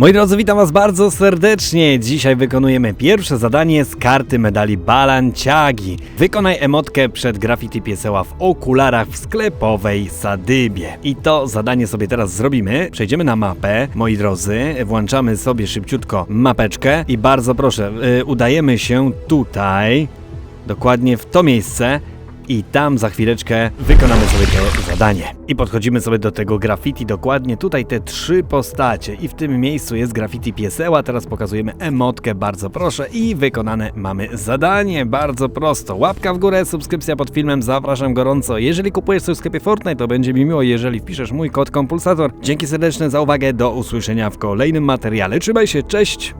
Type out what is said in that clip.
Moi drodzy, witam was bardzo serdecznie. Dzisiaj wykonujemy pierwsze zadanie z karty medali Balanciagi. Wykonaj emotkę przed graffiti pieseła w okularach w sklepowej sadybie. I to zadanie sobie teraz zrobimy. Przejdziemy na mapę, moi drodzy, włączamy sobie szybciutko mapeczkę i bardzo proszę, y, udajemy się tutaj, dokładnie w to miejsce. I tam za chwileczkę wykonamy sobie to zadanie. I podchodzimy sobie do tego graffiti dokładnie tutaj te trzy postacie. I w tym miejscu jest graffiti pieseła. Teraz pokazujemy emotkę, bardzo proszę. I wykonane mamy zadanie, bardzo prosto. Łapka w górę, subskrypcja pod filmem, zapraszam gorąco. Jeżeli kupujesz coś w sklepie Fortnite, to będzie mi miło, jeżeli wpiszesz mój kod kompulsator. Dzięki serdeczne za uwagę, do usłyszenia w kolejnym materiale. Trzymaj się, cześć!